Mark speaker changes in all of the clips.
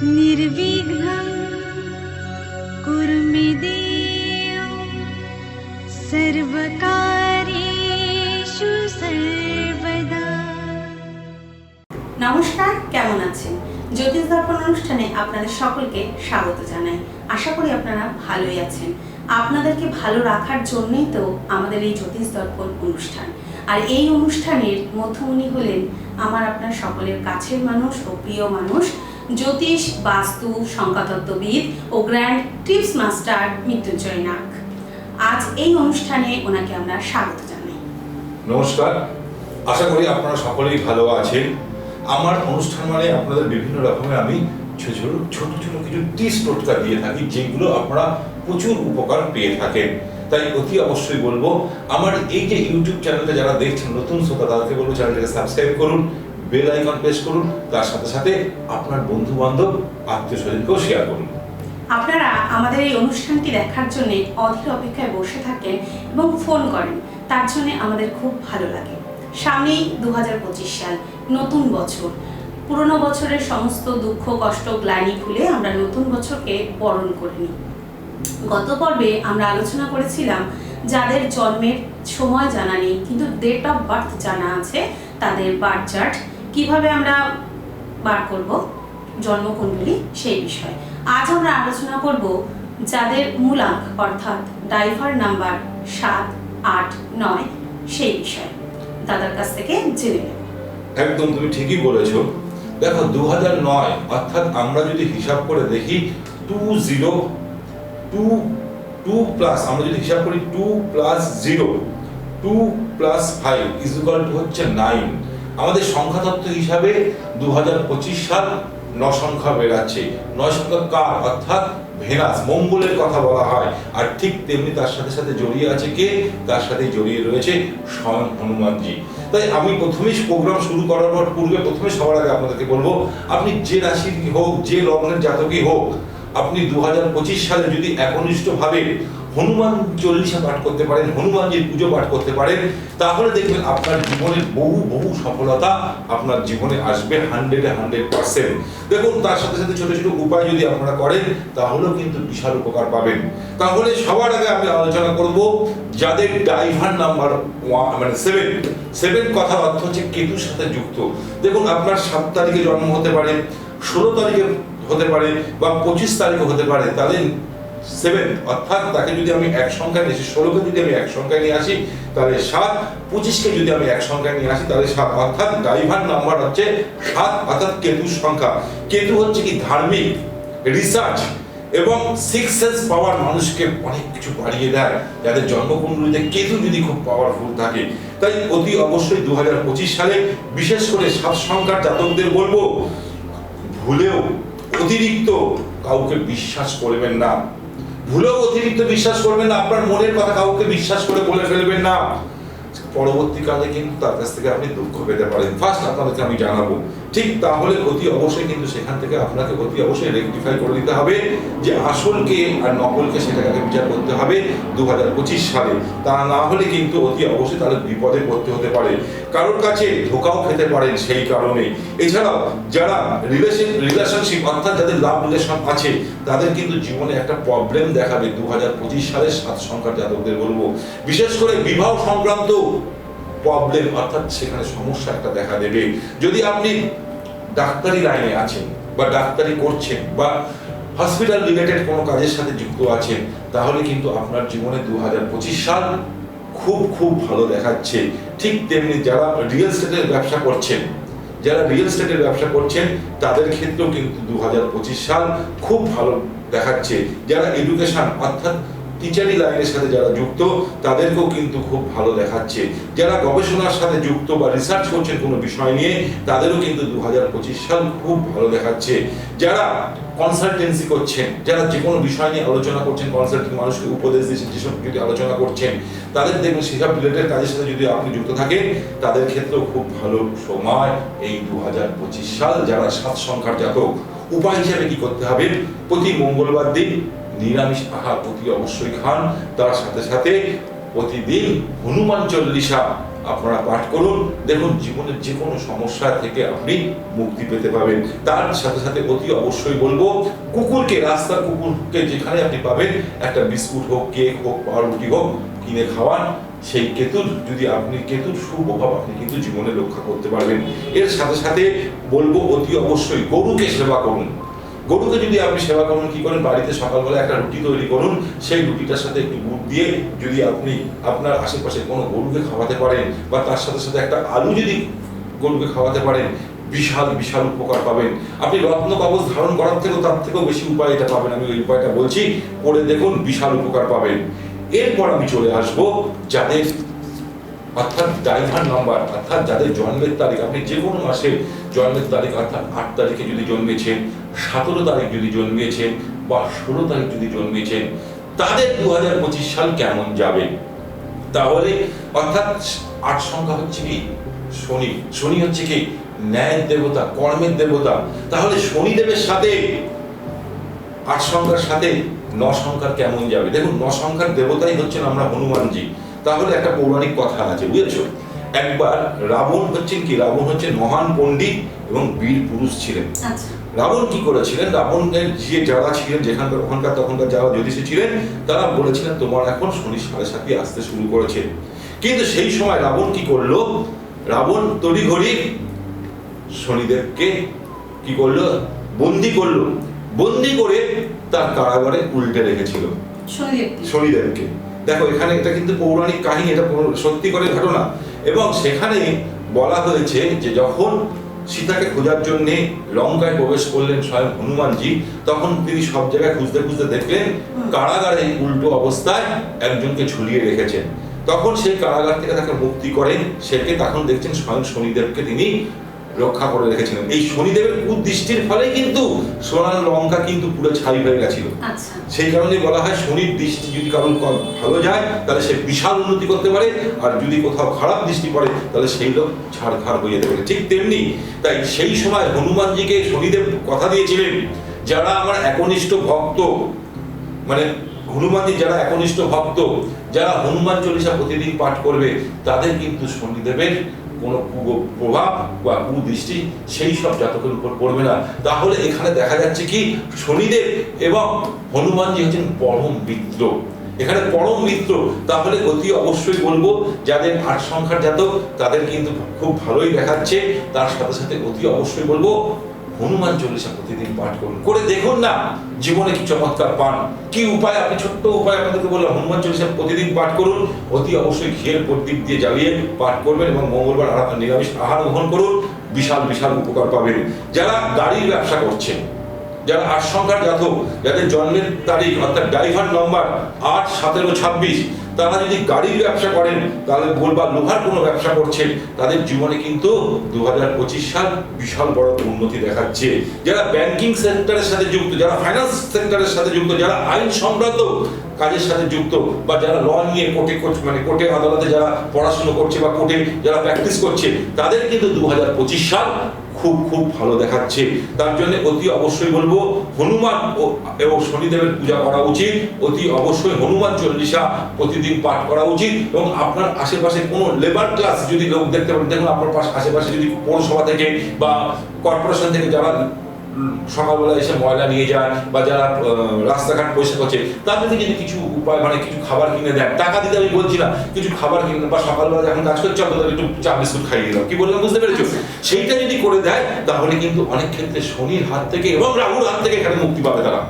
Speaker 1: निर्विघ्नं कुरु मे देव सर्वकार्येषु सर्वदा
Speaker 2: নমস্কার কেমন আছেন জ্যোতিষ দর্পণ অনুষ্ঠানে আপনাদের সকলকে স্বাগত জানাই। আশা করি আপনারা ভালোই আছেন। আপনাদেরকে ভালো রাখার জন্যই তো আমাদের এই জ্যোতিষ দর্পণ অনুষ্ঠান। আর এই অনুষ্ঠানের মধ্যমণি হলেন আমার আপনার সকলের কাছের মানুষ ও প্রিয় মানুষ, জ্যোতিষ, বাস্তু, সংখ্যাতত্ত্ববিদ ও grand tips master Mrityunjoy Nag. আজ এই অনুষ্ঠানে ওনাকে আমরা স্বাগত জানাই।
Speaker 3: নমস্কার। আশা করি আপনারা সকলেই ভালো আছেন। আমার অনুষ্ঠান মানে আপনাদের বিভিন্ন রকমের আমি ছোট ছোট ছোট ছোট কিছু টিপস টোটকা দিয়ে থাকি, যেগুলো আপনারা প্রচুর উপকার পেয়ে থাকেন। তাই অতি অবশ্যই বলব, আমার এই যে ইউটিউব চ্যানেলটা যারা দেখছেন, নতুন শ্রোতা, তাদেরকে বলব চ্যানেলটাকে সাবস্ক্রাইব করুন বেল আইকন প্রেস করুন, তার সাথে সাথে আপনার বন্ধু বান্ধব আত্মীয় স্বজনকেও শেয়ার করুন।
Speaker 2: আপনারা আমাদের এই অনুষ্ঠানটি দেখার জন্য অধীর অপেক্ষায় বসে থাকেন এবং ফোন করেন, তার জন্য আমাদের খুব ভালো লাগে। সামনেই দু হাজার পঁচিশ সাল, নতুন বছর। পুরনো বছরের সমস্ত দুঃখ, কষ্ট, গ্লানি ভুলে আমরা নতুন বছরকে বরণ করে নিই। গত পর্বে আমরা আলোচনা করেছিলাম যাদের জন্মের সময় জানা নেই, কিন্তু ডেট অফ বার্থ জানা আছে, তাদের বার্থ চার্ট কীভাবে আমরা বার করব জন্মকুণ্ডলী সেই বিষয়ে। আজ আমরা আলোচনা করব যাদের মূলাঙ্ক, অর্থাৎ ডাইভার নাম্বার সাত, আট, নয়, সেই বিষয়ে। দাদার কাছ থেকে জেনে
Speaker 3: একদম তুমি ঠিকই বলেছ। দেখো দু নয়, অর্থাৎ আমরা যদি হিসাব করে দেখি two zero two two plus আমরা যদি হিসাব করি two plus zero two plus five equal two হচ্ছে নাইন আমাদের সংখ্যাতত্ত্ব হিসাবে দু হাজার পঁচিশ সাল ন সংখ্যা বেরাচ্ছে নয় সংখ্যা কার? অর্থাৎ ভেনাস মঙ্গলের কথা বলা হয়। আর ঠিক তেমনি তার সাথে সাথে জড়িয়ে আছে কে? তার সাথে জড়িয়ে রয়েছে স্বয়ং হনুমানজি। তাই আমি প্রথমেই প্রোগ্রাম শুরু করার পর, পূর্বে প্রথমে সবার আগে আপনাদেরকে বলব, আপনি যে রাশির হোক, যে লগ্নের জাতকই হোক, আপনি দু হাজার পঁচিশ সালে যদি একনিষ্ঠ ভাবে হনুমান চল্লিশা পাঠ করতে পারেন, হনুমানজির পুজো পাঠ করতে পারেন, তাহলে দেখবেন আপনার জীবনে বহু বহু সফলতা আপনার জীবনে আসবে হান্ড্রেডে হান্ড্রেড পার্সেন্ট দেখুন, তার সাথে সাথে ছোট ছোট উপায় যদি আপনারা করেন, তাহলেও কিন্তু বিশাল উপকার পাবেন। তাহলে সবার আগে আমি আলোচনা করব যাদের ড্রাইভার নাম্বার মানে সেভেন সেভেন কথা অর্থ হচ্ছে কেতুর সাথে যুক্ত। দেখুন, আপনার সাত তারিখে জন্ম হতে পারে, ষোলো তারিখে হতে পারে, বা পঁচিশ তারিখে হতে পারে, তাহলে সেভেন, অর্থাৎ তাকে যদি আমি এক সংখ্যায় নিয়ে আসি ষোলোকে যদি আমি এক সংখ্যায় নিয়ে আসি, তাহলে সাত, পঁচিশকে যদি আমি এক সংখ্যায় নিয়ে আসি, তাহলে সাত, অর্থাৎ ড্রাইভার নাম্বার হচ্ছে সাত, অর্থাৎ কেতুর সংখ্যা। কেতু হচ্ছে কি ধার্মিক, রিসার্চ, এবং সিক্স সেন্স পাওয়ার মানুষকে অনেক কিছু বাড়িয়ে দেয় যাদের জন্মকুণ্ডলিতে কেতু যদি খুব পাওয়ারফুল থাকে। তাই অতি অবশ্যই দু হাজার পঁচিশ সালে বিশেষ করে সাত সংখ্যার জাতকদের বলব, ভুলেও অতিরিক্ত কাউকে বিশ্বাস করবেন না। ভুলেও অতিরিক্ত বিশ্বাস করবেন না আপনার মনের কথা কাউকে বিশ্বাস করে বলে ফেলবেন না। পরবর্তীকালে কিন্তু তার কাছ থেকে আপনি দুঃখ পেতে পারেন। ফার্স্ট আপনাদেরকে আমি জানাব, ঠিক তাহলে অতি অবশ্যই কিন্তু সেখান থেকে আপনাকে অতি অবশ্যই রেকটিফাই করে দিতে হবে যে আসলকে আর নকলকে সেটাকে বিচার করতে হবে দু হাজার পঁচিশ সালে। তা না হলে কিন্তু অতি অবশ্যই তাহলে বিপদে পড়তে হতে পারে। কারোর কাছে ধোকাও খেতে পারেন সেই কারণে। এছাড়াও যারা রিলেশন রিলেশনশিপ অর্থাৎ যাদের লাভ রিলেশন আছে, তাদের কিন্তু জীবনে একটা প্রবলেম দেখাবে। দু হাজার পঁচিশ সালের সাত সংখ্যার জাতকদের বলব। বিশেষ করে বিবাহ সংক্রান্ত প্রবলেম অর্থাৎ সেখানে সমস্যা একটা দেখা দেবে। যদি আপনি ডাক্তারি লাইনে আছেন বা ডাক্তারি করছেন বা হসপিটাল রিলেটেড কোনো কাজের সাথে যুক্ত আছেন, তাহলে কিন্তু আপনার জীবনে দুহাজার পঁচিশ সাল খুব খুব ভালো দেখাচ্ছে। ঠিক তেমনি যারা রিয়েল এস্টেটের ব্যবসা করছেন, যারা রিয়েল এস্টেটের ব্যবসা করছেন, তাদের ক্ষেত্রেও কিন্তু দু হাজার পঁচিশ সাল খুব ভালো দেখাচ্ছে। যারা এডুকেশন অর্থাৎ টিচারি লাইনের সাথে যারা যুক্ত, তাদেরকেও কিন্তু খুব ভালো দেখাচ্ছে। যারা গবেষণার সাথে যুক্ত বা রিসার্চ করছেন কোনো বিষয় নিয়ে, তাদেরও কিন্তু দুহাজার পঁচিশ সাল খুব ভালো দেখাচ্ছে। যারা কনসালটেন্সি করছেন, যারা যে কোনো বিষয় নিয়ে আলোচনা করছেন কনসাল্টিং মানুষকে উপদেশ দিচ্ছেন যেসব যদি আলোচনা করছেন, তাদের দেখবেন সেসব রিলেটেড কাজের সাথে যদি আপনি যুক্ত থাকেন, তাদের ক্ষেত্রেও খুব ভালো সময় এই দু হাজার পঁচিশ সাল, যারা সাত সংখ্যার জাতক। উপায় হিসেবে কি করতে হবে? প্রতি মঙ্গলবার দিন নিরামিষ আহার অতি অবশ্যই খান। তার সাথে সাথে প্রতিদিন হনুমান চল্লিশা আপনারা পাঠ করুন। দেখুন, জীবনের যে কোনো সমস্যা থেকে আপনি মুক্তি পেতে পাবেন। তার সাথে সাথে অতি অবশ্যই বলব, কুকুরকে রাস্তার কুকুরকে যেখানে আপনি পাবেন, একটা বিস্কুট হোক, কেক হোক, পাউরুটি হোক, কিনে খাওয়ান। সেই কেতুর, যদি আপনি কেতুর সুপ্রভাব আপনি কিন্তু জীবনে রক্ষা করতে পারবেন। এর সাথে সাথে বলব, অতি অবশ্যই গরুকে সেবা করুন। গরুকে যদি আপনি সেবা করুন, কি করেন? বাড়িতে সকালবেলা একটা রুটি তৈরি করুন। সেই রুটিটার সাথে একটু গুড় দিয়ে যদি আপনি আপনার আশেপাশে কোনো গরুকে খাওয়াতে পারেন বা তার সাথে সাথে একটা আলু যদি গরুকে খাওয়াতে পারেন, বিশাল বিশাল উপকার পাবেন। আপনি রত্ন কবচ ধারণ করার থেকেও তার থেকেও বেশি উপায় এটা পাবেন। আমি ওই উপায়টা বলছি, করে দেখুন, বিশাল উপকার পাবেন। এরপর আমি চলে আসব যাদের অর্থাৎ ড্রাইভার নাম্বার, অর্থাৎ যাদের জন্মের তারিখ, আপনি যে কোনো মাসে জন্মের তারিখ, অর্থাৎ আট তারিখে যদি জন্মেছেন, সতেরো তারিখ যদি জন্মেছেন বা ষোলো তারিখ যদি জন্মেছেন, তাদের দু হাজার পঁচিশ সাল কেমন যাবে? তাহলে, অর্থাৎ আট সংখ্যা হচ্ছে কি? শনি। শনি হচ্ছে কি? ন্যায়ের দেবতা, কর্মের দেবতা। তাহলে শনিদেবের সাথে, আট সংখ্যার সাথে ন সংখ্যার কেমন যাবে? দেখুন, ন সংখ্যার দেবতাই হচ্ছেন আমরা হনুমানজি। তাহলে একটা পৌরাণিক কথা আছে বুঝেছ? একবার রাবণ হচ্ছেন কি? রাবণ হচ্ছে মহান পণ্ডিত এবং বীর পুরুষ ছিলেন।
Speaker 2: আচ্ছা।
Speaker 3: রাবণ কি করেছিলেন? রাবণের যে যারা ছিলেন যেখানকার ওখানকার তখনকার যারা জ্যোতিষী ছিলেন তারা বলেছিলেন তোমার এখন শনি সাড়ে সাথে আসতে শুরু করেছে। কিন্তু সেই সময় রাবণ কি করল? রাবণ তড়িঘড়ি শনিদেবকে কি করল? বন্দি করল। বন্দি করে তার কারাগারে উল্টে রেখেছিল।
Speaker 2: শনিদেবকে।
Speaker 3: শনিদেবকে। দেখো, এখানে এটা কিন্তু পৌরাণিক কাহিনী, এটা সত্যি করে ঘটনা এবং সেখানে বলা হয়েছে যে যখন সীতাকে খোঁজার জন্য লঙ্কায় প্রবেশ করলেন স্বয়ং হনুমানজি, তখন তিনি সব জায়গায় খুঁজতে খুঁজতে দেখলেন। কারাগারে উল্টো অবস্থায় একজনকে ঝুলিয়ে রেখেছেন তখন সেই কারাগার থেকে তাকে মুক্তি করেন, সেকে তখন দেখছেন স্বয়ং শনিদেবকে তিনি রক্ষা করে রেখেছিলেন এই শনিদেবের কুদৃষ্টির ফলে কিন্তু সোনার লঙ্কা কিন্তু পুরো ছাই হয়ে গেছিল।
Speaker 2: আচ্ছা।
Speaker 3: সেই কারণে বলা হয় শনির দৃষ্টি যদি কারণ ভালো যায় তাহলে সে বিশাল উন্নতি করতে পারে আর যদি কোথাও খারাপ দৃষ্টি পড়ে তাহলে সেই লোক ছাড়খাড় হয়ে যেতে পারে। ঠিক তেমনি তাই সেই সময় হনুমানজিকে শনিদেব কথা দিয়েছিলেন যারা আমার একনিষ্ঠ ভক্ত মানে হনুমানজি যারা একনিষ্ঠ ভক্ত যারা হনুমান চল্লিশা প্রতিদিন পাঠ করবে তাদের কিন্তু শনিদেবের কোনো প্রভাব বা কুদৃষ্টি সেই সব জাতকের উপর পড়বে না। তাহলে এখানে দেখা যাচ্ছে কি, শনিদেব এবং হনুমান যে হচ্ছেন পরম মিত্র। এখানে পরম মিত্র, তাহলে অতি অবশ্যই বলব, যাদের আট সংখ্যার জাতক, তাদের কিন্তু খুব ভালোই দেখাচ্ছে। তার সাথে সাথে অতি অবশ্যই বলব হনুমান চল্লিশা প্রতিদিন পাঠ করুন। করে দেখুন না, জীবনে কি চমৎকার পান। কি উপায়? আপনি ছোট্ট উপায় আপনাদেরকে বললাম, হনুমান চল্লিশা প্রতিদিন পাঠ করুন। অতি অবশ্যই ঘিয়ের প্রদীপ দিয়ে জ্বালিয়ে পাঠ করবেন এবং মঙ্গলবার আহার নিরামিষ আহার গ্রহণ করুন। বিশাল বিশাল উপকার পাবেন। যারা গাড়ির ব্যবসা করছেন, যারা আট সংখ্যার জাতক, যাদের জন্মের তারিখ অর্থাৎ ড্রাইভার নম্বর আট, সতেরো, ছাব্বিশ তারা যদি গাড়ির ব্যবসা করেন, তাহলে বলবা লোহার কোনো ব্যবসা করছেন, তাদের জীবনে কিন্তু দু সাল বিশাল বড় উন্নতি দেখাচ্ছে। যারা ব্যাংকিং সেক্টরের সাথে যুক্ত, যারা ফাইন্যান্স সেক্টরের সাথে যুক্ত, যারা আইন সংক্রান্ত কাজের সাথে যুক্ত, বা যারা ল নিয়ে কোর্টে মানে কোর্টে আদালতে যারা পড়াশুনো করছে বা কোর্টে যারা প্র্যাকটিস করছে, তাদের কিন্তু দু সাল খুব খুব ভালো দেখাচ্ছে। তার জন্য অতি অবশ্যই বলব, হনুমান এবং শনিদেবের পূজা করা উচিত। অতি অবশ্যই হনুমান চল্লিশা প্রতিদিন পাঠ করা উচিত। এবং আপনার আশেপাশে কোনো লেবার ক্লাস যদি লোক দেখতে পারেন, দেখুন আপনার পাশ, আশেপাশে যদি পৌরসভা থেকে বা কর্পোরেশন থেকে যারা সকালবেলা এসে ময়লা নিয়ে যান বা যারা রাস্তাঘাট পরিষ্কার করছে তাদেরকে যদি কিছু উপায় মানে কিছু খাবার কিনে দেন টাকা দিতে আমি বলছি না কিছু খাবার কিনে বা সকালবেলা যখন কাজ করছে অন্তত একটু চা বিস্কুট খাইয়ে দিলাম। কি বললাম বুঝতে পেরেছ? সেইটা যদি করে দেয় তাহলে কিন্তু অনেক ক্ষেত্রে শনির হাত থেকে এবং রাহুর হাত থেকে এখানে মুক্তি পাবে তারা।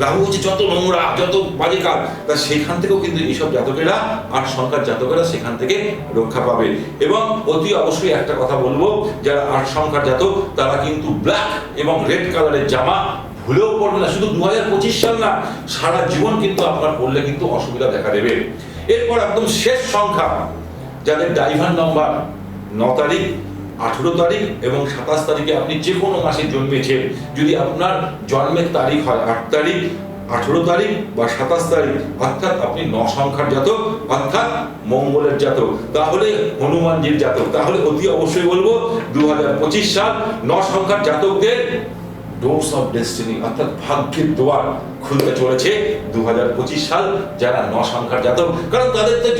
Speaker 3: রাহু হচ্ছে যত নোংরা, যত বাজে কাজ, তা সেখান থেকেও কিন্তু এইসব জাতকেরা আর সংখ্যার জাতকেরা সেখান থেকে রক্ষা পাবে। এবং অতি অবশ্যই একটা কথা বলব, যারা আট সংখ্যার জাতক, তারা কিন্তু ব্ল্যাক এবং রেড কালারের জামা ভুলেও পড়বে না, শুধু দু হাজার পঁচিশ সাল না, সারা জীবন কিন্তু আপনার পড়লে কিন্তু অসুবিধা দেখা দেবে। এরপর একদম শেষ সংখ্যা, যাদের ড্রাইভার নম্বর ন তারিখ আঠেরো তারিখ এবং সাতাশ তারিখে আপনি যে কোনো মাসে জন্মেছেন। যদি আপনার জন্মের তারিখ হয় আট তারিখ, আঠেরো তারিখ বা সাতাশ তারিখ, অর্থাৎ আপনি ন সংখ্যার জাতক, অর্থাৎ মঙ্গলের জাতক, তাহলে হনুমানজির জাতক। তাহলে অতি অবশ্যই বলব দু হাজার পঁচিশ সাল ন সংখ্যার জাতকদের ডোরস অফ ডেস্টিনি অর্থাৎ ভাগ্যের দোয়ার খুলতে চলেছে দু হাজার পঁচিশ সাল যারা ন সংখ্যার জাতক। কারণ তাদের তো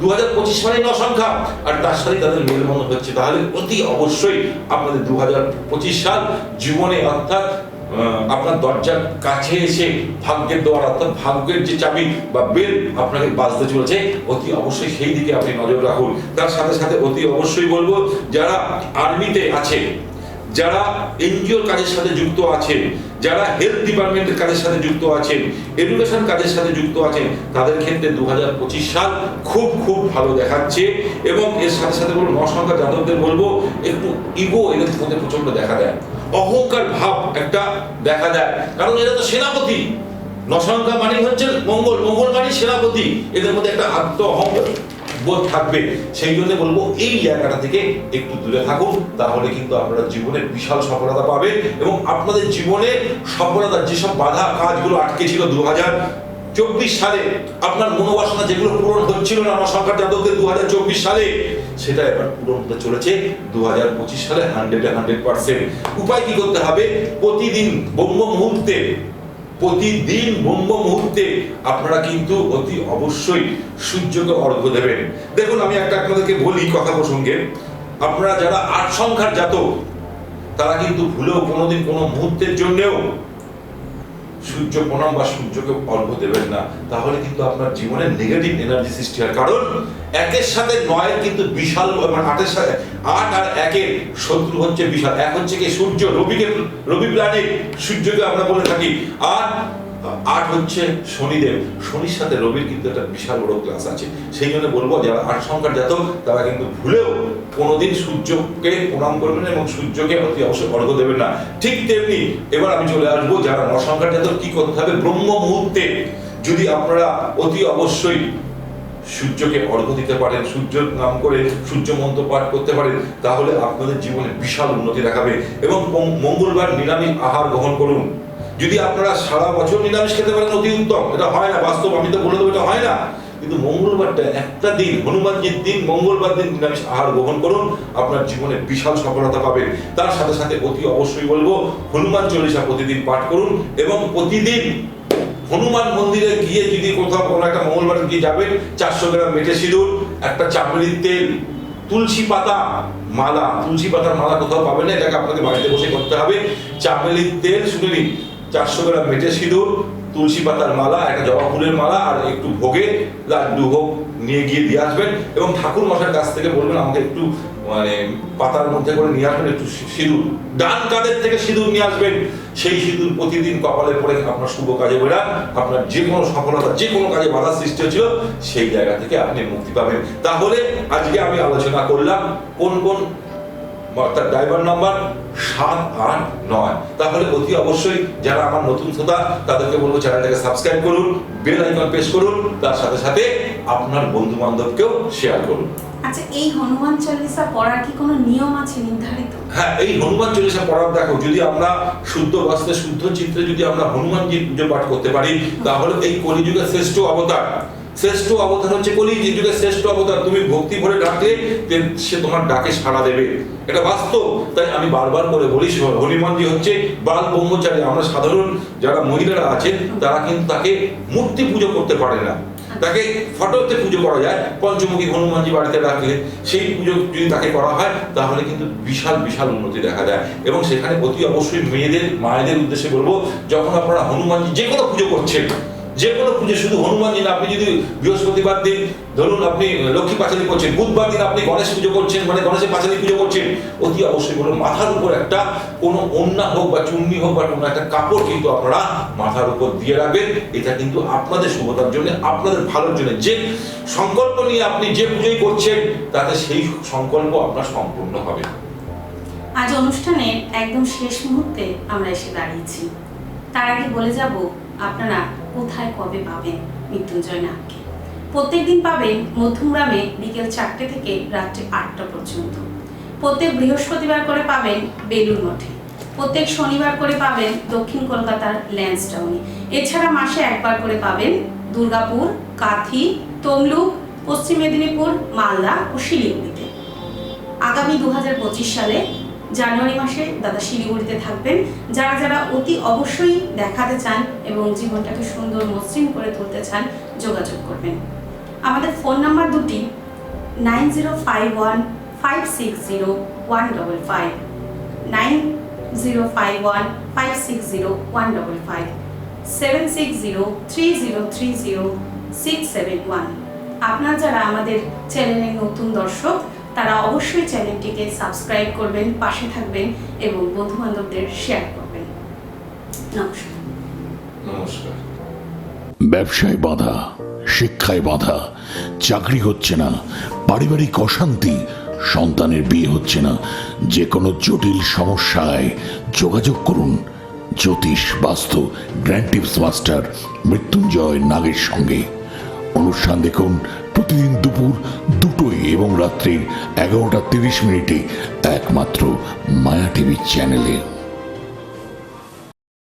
Speaker 3: দু হাজার পঁচিশ মানে ন সংখ্যা আর তার সাথে তাদের মেলবন্ধন হচ্ছে। তাহলে অতি অবশ্যই আপনাদের দু হাজার পঁচিশ সাল জীবনে অর্থাৎ আপনার দরজার কাছে এসে ভাগ্যের দোয়ার, অর্থাৎ ভাগ্যের যে চাবি বা বেল আপনাকে বাজতে চলেছে, অতি অবশ্যই সেই দিকে আপনি নজর রাখুন। তার সাথে সাথে অতি অবশ্যই বলব, যারা আর্মিতে আছে যারা এনজিওর কাজের সাথে যুক্ত আছেন, যারা হেলথ ডিপার্টমেন্টের কাজের সাথে যুক্ত আছেন, এডুকেশন কাজের সাথে যুক্ত আছেন, তাদের ক্ষেত্রে দুহাজার পঁচিশ সাল খুব খুব ভালো দেখাচ্ছে এবং এর সাথে সাথে বলব নসংখ্যা যাদবদের বলব, একটু ইগো এদের মধ্যে প্রচণ্ড দেখা দেয়। অহংকার ভাব একটা দেখা দেয়। কারণ এরা তো সেনাপতি। নসংখ্যা মানে হচ্ছে মঙ্গল। মঙ্গল মানে সেনাপতি। এদের মধ্যে একটা আত্ম অহংকার বোধ থাকবে। সেই জন্য বলব, এই জায়গাটা থেকে একটু দূরে থাকুন, তাহলে কিন্তু আপনারা জীবনে বিশাল সফলতা পাবে এবং আপনাদের জীবনে সফলতার যেসব বাধা কাজগুলো আটকে ছিল দু হাজার চব্বিশ সালে, আপনার মনোবাসনা যেগুলো পূরণ হচ্ছিল না আমার সংখ্যার জাতকদের দু হাজার চব্বিশ সালে, সেটা এবার পূরণ হতে চলেছে দু হাজার পঁচিশ সালে হান্ড্রেডে হান্ড্রেড পার্সেন্ট উপায় কি করতে হবে? প্রতিদিন ব্রহ্ম মুহূর্তে প্রতিদিন ব্রহ্ম মুহূর্তে আপনারা কিন্তু অতি অবশ্যই সূর্যকে অর্ঘ্য দেবেন। দেখুন, আমি একটা আপনাদেরকে বলি কথা প্রসঙ্গে। আপনারা যারা আট সংখ্যার জাতক, তারা কিন্তু ভুলেও কোনোদিন কোনো মুহূর্তের জন্যেও সূর্য প্রণাম বা সূর্যকে অল্প দেবেন না, তাহলে কিন্তু আপনার জীবনে নেগেটিভ এনার্জি সৃষ্টি হয়। কারণ একের সাথে নয় কিন্তু বিশাল মানে আটের সাথে আট আর একের শত্রু হচ্ছে বিশাল। এক হচ্ছে কি সূর্য রবিকে রবি প্ল্যানেট সূর্যকে আমরা বলে থাকি। আর আট হচ্ছে শনিদেব। শনির সাথে রবির কিন্তু একটা বিশাল বড় ক্লাস আছে। সেই জন্য বলব, যারা আট সংখ্যার জাতক, তারা কিন্তু ভুলেও কোনোদিন সূর্যকে প্রণাম করবেন এবং সূর্যকে অতি অবশ্যই অর্ঘ্য দেবেন না। ঠিক তেমনি এবার আমি চলে আসব, যারা ন সংখ্যার জাতক, কি করতে হবে? ব্রহ্ম মুহূর্তে যদি আপনারা অতি অবশ্যই সূর্যকে অর্ঘ্য দিতে পারেন সূর্যের নাম করে, সূর্য মন্ত্র পাঠ করতে পারেন, তাহলে আপনাদের জীবনে বিশাল উন্নতি দেখাবে এবং মঙ্গলবার নিরামিষ আহার গ্রহণ করুন। যদি আপনারা সারা বছর নিরামিষ খেতে পারেন, অতি উত্তম। এটা হয় না, বাস্তব, আমি তো বলে দেবো এটা হয় না। কিন্তু মঙ্গলবারটা, একটা দিন, হনুমানজির দিন, মঙ্গলবার দিন নিরামিষ আহার গ্রহণ করুন, আপনার জীবনে বিশাল সফলতা পাবেন। তার সাথে সাথে অতি অবশ্যই বলব, হনুমান চল্লিশা প্রতিদিন পাঠ করুন এবং প্রতিদিন হনুমান মন্দিরে গিয়ে যদি কোথাও কোনো একটা মঙ্গলবার গিয়ে যাবেন, চারশো গ্রাম মেটে সিঁদুর, একটা চামড়ির তেল, তুলসী পাতা, মালা। তুলসী পাতার মালা কোথাও পাবেন না, এটাকে আপনাকে বাড়িতে বসে করতে হবে। চামেলির তেল শুনে নিন। চারশো গ্রাম মেটে সিঁদুর, তুলসী পাতার মালা, একটা জবা ফুলের মালা আর একটু ভোগে লাড্ডু হোক নিয়ে গিয়ে দিয়ে আসবেন এবং ঠাকুর মশার কাছ থেকে বলবেন, আমাকে একটু মানে পাতার মধ্যে করে নিয়ে আসবেন, একটু সিঁদুর। ডান কাঁধের থেকে সিঁদুর নিয়ে আসবেন। সেই সিঁদুর প্রতিদিন কপালে পড়ে আপনার শুভ কাজে বেরান আপনার যে কোনো সফলতা, যে কোনো কাজে বাধা সৃষ্টি হয়েছিল, সেই জায়গা থেকে আপনি মুক্তি পাবেন। তাহলে আজকে আমি আলোচনা করলাম, কোন কোন অর্থাৎ ড্রাইভার নাম্বার সাত আট নয়। তাহলে অতি অবশ্যই যারা আমার নতুন শ্রোতা তাদেরকে বলব চ্যানেলটাকে সাবস্ক্রাইব করুন বেল আইকন প্রেস করুন তার সাথে সাথে আপনার বন্ধু বান্ধবকেও শেয়ার করুন।
Speaker 2: আচ্ছা এই হনুমান চল্লিশা পড়ার কি কোনো নিয়ম আছে নির্ধারিত?
Speaker 3: হ্যাঁ এই হনুমান চল্লিশা পড়ার দেখো যদি আমরা শুদ্ধ বস্ত্রে শুদ্ধ চিত্রে যদি আমরা হনুমানজির পুজো পাঠ করতে পারি তাহলে এই কলিযুগের শ্রেষ্ঠ অবতার শ্রেষ্ঠ অবতার হচ্ছে কলি যুগের শ্রেষ্ঠ অবতার তুমি ভক্তি ভরে ডাকলে সে তোমার ডাকে সাড়া দেবে। এটা বাস্তব, তাই আমি বারবার করে বলি হনুমানজি হচ্ছে বাল ব্রহ্মচারী। আমরা সাধারণ যারা মহিলারা আছেন, তারা কিন্তু তাকে মূর্তি পুজো করতে পারে না। তাকে ফটোতে পুজো করা যায়। পঞ্চমুখী হনুমানজি বাড়িতে রাখলে সেই পুজো যদি তাকে করা হয়, তাহলে কিন্তু বিশাল বিশাল উন্নতি দেখা যায়। এবং সেখানে অতি অবশ্যই মেয়েদের, মায়েদের উদ্দেশ্যে বলব, যখন আপনারা হনুমানজি যে কোনো পুজো করছেন যে কোনো পুজো, শুধু হনুমানজি না, আপনি যদি বৃহস্পতিবার দিন ধরুন আপনি লক্ষ্মী পাঁচালি করছেন, বুধবার দিন আপনি গণেশ পুজো করছেন মানে গণেশের পাঁচালি পুজো করছেন, অতি অবশ্যই বলুন মাথার উপর একটা, কোনো অন্যা হোক বা চুন্নি হোক বা কোনো একটা কাপড় কিন্তু আপনারা মাথার উপর দিয়ে রাখবেন। এটা কিন্তু আপনাদের শুভতার জন্য, আপনাদের ভালোর জন্য। যে সংকল্প নিয়ে আপনি যে পুজোই করছেন, তাতে সেই সংকল্প আপনার সম্পূর্ণ হবে।
Speaker 2: আজ অনুষ্ঠানের একদম শেষ মুহূর্তে আমরা এসে দাঁড়িয়েছি। তার আগে বলে যাব আপনারা কোথায় কবে পাবেন মৃত্যুঞ্জয় নাথকে প্রত্যেকদিন পাবেন মধ্যমগ্রামে বিকেল চারটে থেকে রাত্রি আটটা পর্যন্ত। প্রত্যেক বৃহস্পতিবার করে পাবেন বেলুর মঠে। প্রত্যেক শনিবার করে পাবেন দক্ষিণ কলকাতার ল্যান্সটাউনে এছাড়া মাসে একবার করে পাবেন দুর্গাপুর, কাথি, তমলুক, পশ্চিম মেদিনীপুর, মালদা ও শিলিগুড়িতে। আগামী দু হাজার পঁচিশ সালে জানুয়ারি মাসে দাদা শিলিগুড়িতে থাকবেন। যারা যারা অতি অবশ্যই দেখাতে চান এবং জীবনটাকে সুন্দর মসৃণ করে তুলতে চান, যোগাযোগ করবেন। আমাদের ফোন নাম্বার দুটি, nine zero five one five six zero one double five. Nine zero five one five six zero one double five. Seven six zero three zero three zero six seven one. আপনারা যারা আমাদের চ্যানেলের নতুন দর্শক তারা অবশ্যই চ্যানেলটিকে সাবস্ক্রাইব করবেন পাশে থাকবেন এবং বন্ধু বান্ধবদের শেয়ার করবেন। নমস্কার।
Speaker 3: নমস্কার।
Speaker 4: ব্যবসায় বাধা শিক্ষায় বাধা চাকরি হচ্ছে না পারিবারিক অশান্তি সন্তানের বিয়ে হচ্ছে না যে কোনো জটিল সমস্যায় যোগাযোগ করুন। জ্যোতিষ বাস্তু গ্র্যান্ড টিপস মাস্টার মৃত্যুঞ্জয় নাগের সঙ্গে। অনুষ্ঠান দেখুন প্রতিদিন দুপুর দুটোই এবং রাত্রির এগারোটা তিরিশ মিনিটে একমাত্র মায়া টিভি চ্যানেলে